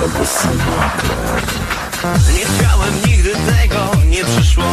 albo Nie chciałem nigdy tego, nie przyszło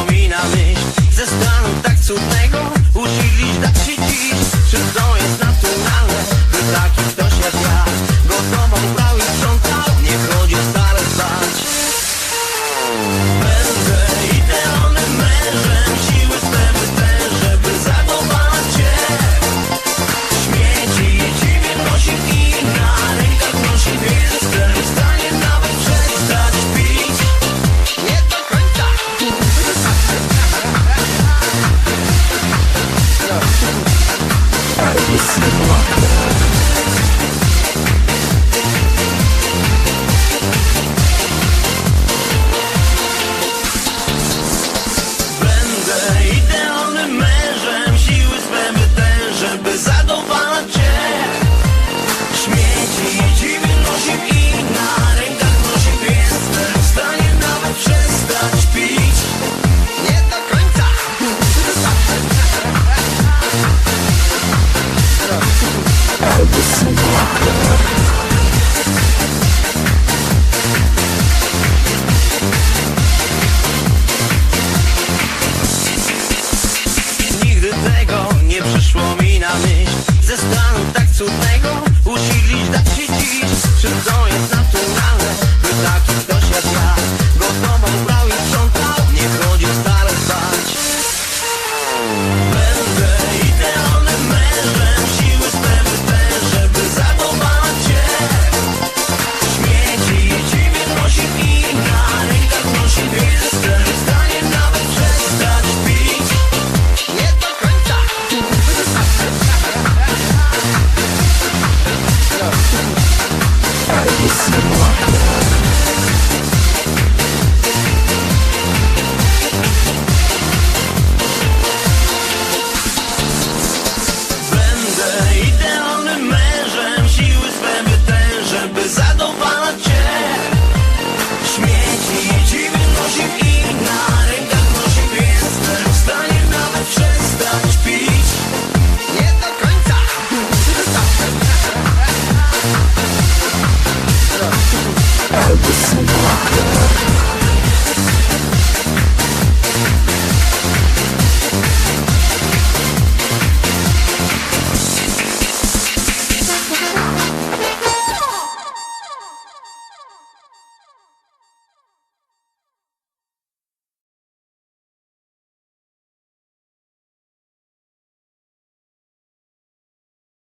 Nigdy tego nie przyszło mi na myśl. Ze stanu tak cudnego usiliśmy